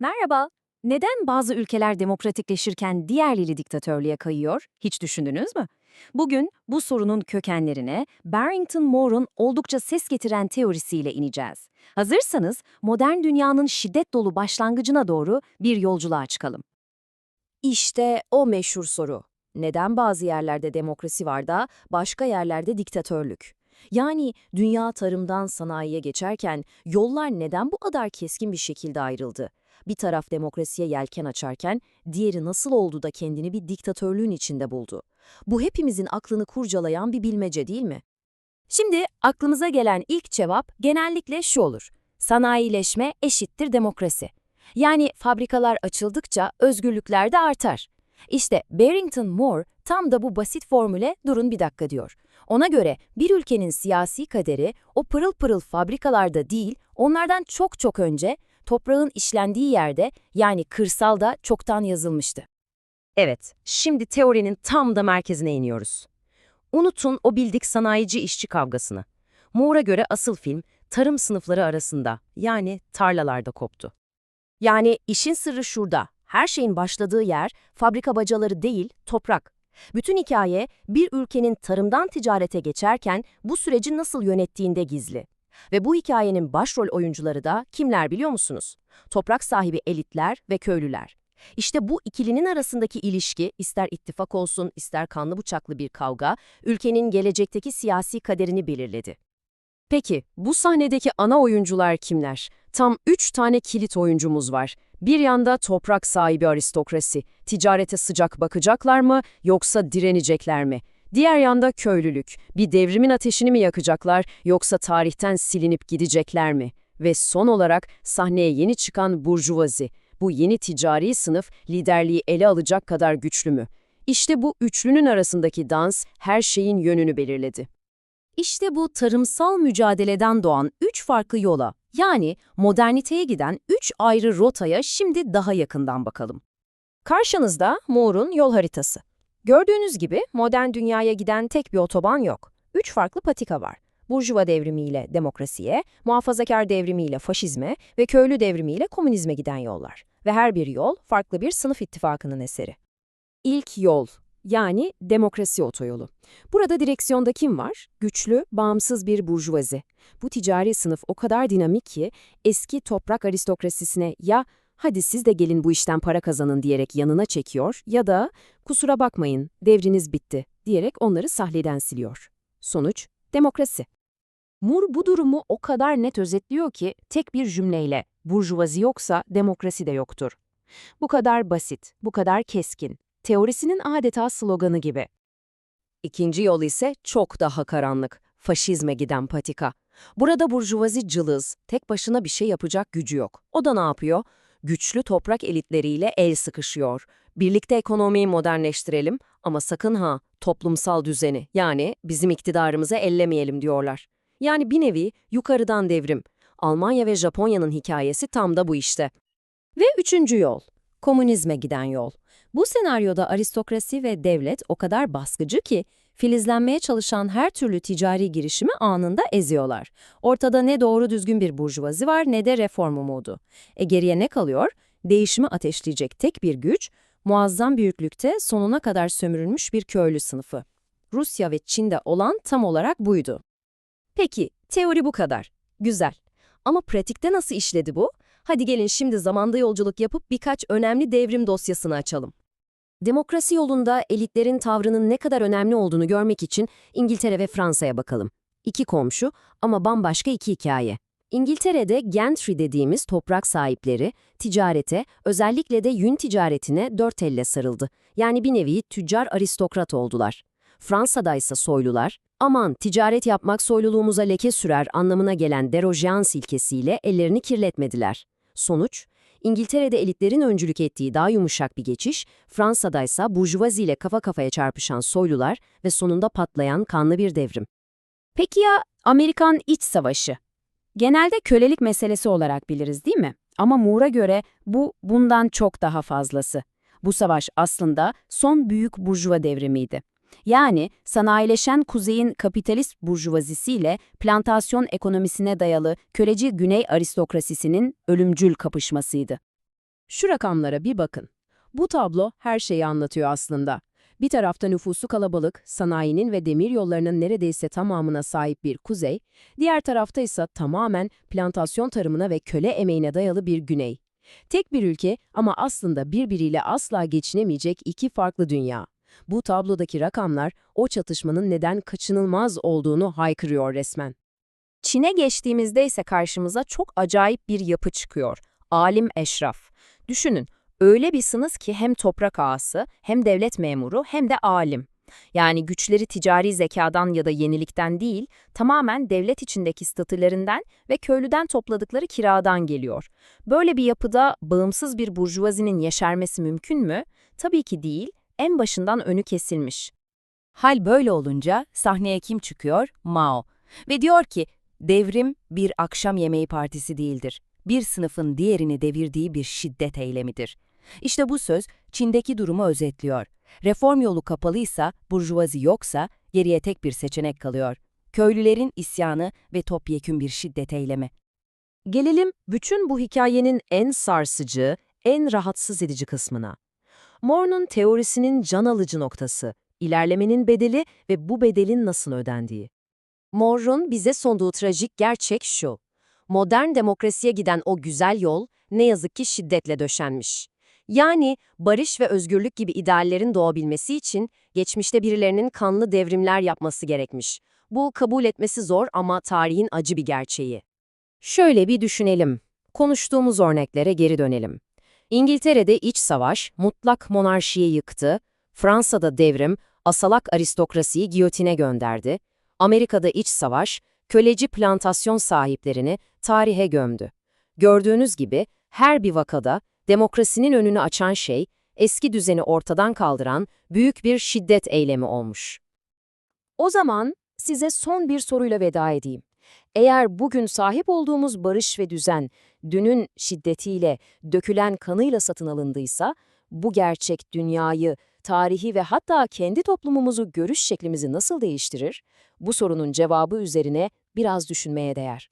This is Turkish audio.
Merhaba. Neden bazı ülkeler demokratikleşirken diğerleri diktatörlüğe kayıyor? Hiç düşündünüz mü? Bugün bu sorunun kökenlerine Barrington Moore'un oldukça ses getiren teorisiyle ineceğiz. Hazırsanız modern dünyanın şiddet dolu başlangıcına doğru bir yolculuğa çıkalım. İşte o meşhur soru. Neden bazı yerlerde demokrasi var da başka yerlerde diktatörlük? Yani dünya tarımdan sanayiye geçerken yollar neden bu kadar keskin bir şekilde ayrıldı? Bir taraf demokrasiye yelken açarken diğeri nasıl oldu da kendini bir diktatörlüğün içinde buldu? Bu hepimizin aklını kurcalayan bir bilmece değil mi? Şimdi aklımıza gelen ilk cevap genellikle şu olur. Sanayileşme eşittir demokrasi. Yani fabrikalar açıldıkça özgürlükler de artar. İşte Barrington Moore tam da bu basit formüle durun bir dakika diyor. Ona göre bir ülkenin siyasi kaderi o pırıl pırıl fabrikalarda değil, onlardan çok çok önce toprağın işlendiği yerde yani kırsalda çoktan yazılmıştı. Evet, şimdi teorinin tam da merkezine iniyoruz. Unutun o bildik sanayici işçi kavgasını. Moore'a göre asıl film tarım sınıfları arasında yani tarlalarda koptu. Yani işin sırrı şurada. Her şeyin başladığı yer fabrika bacaları değil, toprak. Bütün hikaye bir ülkenin tarımdan ticarete geçerken bu süreci nasıl yönettiğinde gizli. Ve bu hikayenin başrol oyuncuları da kimler biliyor musunuz? Toprak sahibi elitler ve köylüler. İşte bu ikilinin arasındaki ilişki, ister ittifak olsun, ister kanlı bıçaklı bir kavga, ülkenin gelecekteki siyasi kaderini belirledi. Peki, bu sahnedeki ana oyuncular kimler? Tam üç tane kilit oyuncumuz var. Bir yanda toprak sahibi aristokrasi, ticarete sıcak bakacaklar mı yoksa direnecekler mi? Diğer yanda köylülük, bir devrimin ateşini mi yakacaklar yoksa tarihten silinip gidecekler mi? Ve son olarak sahneye yeni çıkan burjuvazi, bu yeni ticari sınıf liderliği ele alacak kadar güçlü mü? İşte bu üçlünün arasındaki dans her şeyin yönünü belirledi. İşte bu tarımsal mücadeleden doğan üç farklı yola, yani moderniteye giden üç ayrı rotaya şimdi daha yakından bakalım. Karşınızda Moore'un yol haritası. Gördüğünüz gibi modern dünyaya giden tek bir otoban yok. Üç farklı patika var. Burjuva devrimiyle demokrasiye, muhafazakar devrimiyle faşizme ve köylü devrimiyle komünizme giden yollar. Ve her bir yol farklı bir sınıf ittifakının eseri. İlk yol, yani demokrasi otoyolu. Burada direksiyonda kim var? Güçlü, bağımsız bir burjuvazi. Bu ticari sınıf o kadar dinamik ki eski toprak aristokrasisine ya hadi siz de gelin bu işten para kazanın diyerek yanına çekiyor ya da kusura bakmayın devriniz bitti diyerek onları sahneden siliyor. Sonuç demokrasi. Moore bu durumu o kadar net özetliyor ki tek bir cümleyle burjuvazi yoksa demokrasi de yoktur. Bu kadar basit, bu kadar keskin. Teorisinin adeta sloganı gibi. İkinci yol ise çok daha karanlık, faşizme giden patika. Burada burjuvazi cılız, tek başına bir şey yapacak gücü yok. O da ne yapıyor? Güçlü toprak elitleriyle el sıkışıyor. Birlikte ekonomiyi modernleştirelim ama sakın ha toplumsal düzeni yani bizim iktidarımızı ellemeyelim diyorlar. Yani bir nevi yukarıdan devrim. Almanya ve Japonya'nın hikayesi tam da bu işte. Ve üçüncü yol, komünizme giden yol. Bu senaryoda aristokrasi ve devlet o kadar baskıcı ki filizlenmeye çalışan her türlü ticari girişimi anında eziyorlar. Ortada ne doğru düzgün bir burjuvazi var ne de reform umudu. E geriye ne kalıyor? Değişimi ateşleyecek tek bir güç, muazzam büyüklükte sonuna kadar sömürülmüş bir köylü sınıfı. Rusya ve Çin'de olan tam olarak buydu. Peki, teori bu kadar. Güzel. Ama pratikte nasıl işledi bu? Hadi gelin şimdi zamanda yolculuk yapıp birkaç önemli devrim dosyasını açalım. Demokrasi yolunda elitlerin tavrının ne kadar önemli olduğunu görmek için İngiltere ve Fransa'ya bakalım. İki komşu ama bambaşka iki hikaye. İngiltere'de gentry dediğimiz toprak sahipleri ticarete, özellikle de yün ticaretine dört elle sarıldı. Yani bir nevi tüccar aristokrat oldular. Fransa'da ise soylular, aman ticaret yapmak soyluluğumuza leke sürer anlamına gelen derojans ilkesiyle ellerini kirletmediler. Sonuç, İngiltere'de elitlerin öncülük ettiği daha yumuşak bir geçiş, Fransa'da ise burjuvazi ile kafa kafaya çarpışan soylular ve sonunda patlayan kanlı bir devrim. Peki ya Amerikan İç Savaşı? Genelde kölelik meselesi olarak biliriz değil mi? Ama Moore'a göre bu bundan çok daha fazlası. Bu savaş aslında son büyük burjuva devrimiydi. Yani sanayileşen kuzeyin kapitalist burjuvazisiyle plantasyon ekonomisine dayalı köleci güney aristokrasisinin ölümcül kapışmasıydı. Şu rakamlara bir bakın. Bu tablo her şeyi anlatıyor aslında. Bir tarafta nüfusu kalabalık, sanayinin ve demir yollarının neredeyse tamamına sahip bir kuzey, diğer tarafta ise tamamen plantasyon tarımına ve köle emeğine dayalı bir güney. Tek bir ülke ama aslında birbiriyle asla geçinemeyecek iki farklı dünya. Bu tablodaki rakamlar o çatışmanın neden kaçınılmaz olduğunu haykırıyor resmen. Çin'e geçtiğimizde ise karşımıza çok acayip bir yapı çıkıyor. Alim eşraf. Düşünün, öyle bir sınıf ki hem toprak ağası, hem devlet memuru, hem de alim. Yani güçleri ticari zekadan ya da yenilikten değil, tamamen devlet içindeki statülerinden ve köylüden topladıkları kiradan geliyor. Böyle bir yapıda bağımsız bir burjuvazinin yeşermesi mümkün mü? Tabii ki değil, en başından önü kesilmiş. Hal böyle olunca sahneye kim çıkıyor? Mao. Ve diyor ki, devrim bir akşam yemeği partisi değildir. Bir sınıfın diğerini devirdiği bir şiddet eylemidir. İşte bu söz Çin'deki durumu özetliyor. Reform yolu kapalıysa, burjuvazi yoksa geriye tek bir seçenek kalıyor. Köylülerin isyanı ve topyekün bir şiddet eylemi. Gelelim bütün bu hikayenin en sarsıcı, en rahatsız edici kısmına. More'un teorisinin can alıcı noktası, ilerlemenin bedeli ve bu bedelin nasıl ödendiği. More'un bize sunduğu trajik gerçek şu. Modern demokrasiye giden o güzel yol ne yazık ki şiddetle döşenmiş. Yani barış ve özgürlük gibi ideallerin doğabilmesi için geçmişte birilerinin kanlı devrimler yapması gerekmiş. Bu kabul etmesi zor ama tarihin acı bir gerçeği. Şöyle bir düşünelim. Konuştuğumuz örneklere geri dönelim. İngiltere'de iç savaş mutlak monarşiyi yıktı, Fransa'da devrim asalak aristokrasiyi giyotine gönderdi, Amerika'da iç savaş köleci plantasyon sahiplerini tarihe gömdü. Gördüğünüz gibi her bir vakada demokrasinin önünü açan şey, eski düzeni ortadan kaldıran büyük bir şiddet eylemi olmuş. O zaman size son bir soruyla veda edeyim. Eğer bugün sahip olduğumuz barış ve düzen, dünün şiddetiyle, dökülen kanıyla satın alındıysa, bu gerçek dünyayı, tarihi ve hatta kendi toplumumuzu görüş şeklimizi nasıl değiştirir? Bu sorunun cevabı üzerine biraz düşünmeye değer.